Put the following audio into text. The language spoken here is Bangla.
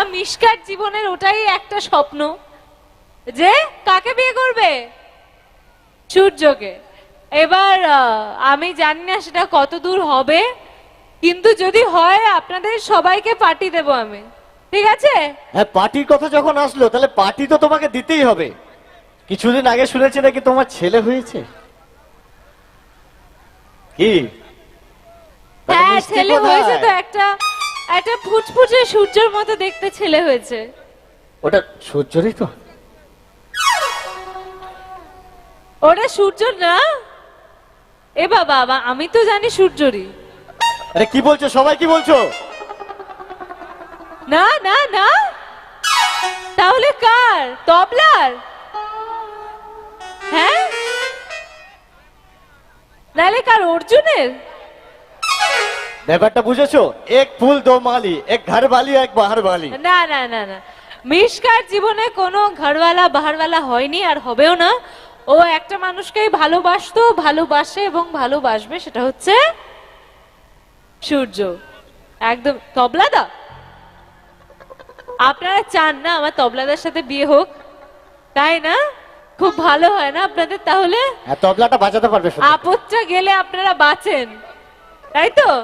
না মিশকার জীবনের ওটাই একটা স্বপ্ন। যে কাকে বিয়ে করবে? সূর্যকে। এবার আমি জানি না সেটা কত দূর হবে কিন্তু যদি হয় আপনাদের সবাইকে পার্টি দেব আমি। ঠিক আছে? হ্যাঁ পার্টির কথা যখন আসলো তাহলে পার্টি তো তোমাকে দিতেই হবে। কিছুদিন আগে শুনেছি নাকি তোমার ছেলে হয়েছে? কি? হ্যাঁ ছেলে হয়েছে তো একটা একটা ফুটফুটে সূর্যের মতো দেখতে ছেলে হয়েছে। ওটা সূর্যরই তো। ওটা সূর্য না? এ বাবা আমা- আমি তো জানি সূর্যরই। আরে কি বলছো? সবাই কি বলছো? না না না। তাহলে কার? তবলার? হ্যাঁ? নাহলে কার? অর্জুনের? ব্যাপারটা বুঝেছ? এক ফুল দো মালি এক ঘর বালি এক বাহার বালি না না না না। মিশকার জীবনে কোনো ঘরওয়ালা বাহারওয়ালা হয়নি আর হবেও না। ও একটা মানুষকেই ভালোবাসতো ভালোবাসে এবং ভালোবাসবে সেটা হচ্ছে সূর্য। একদম তবলাদা? আপনারা চান না আমার তবলাদার সাথে বিয়ে হোক। তাই না? খুব ভালো হয় না আপনাদের তাহলে? হ্যাঁ তবলাটা বাজাতে পারবে আপদটা গেলে আপনারা বাঁচেন। তাই তো?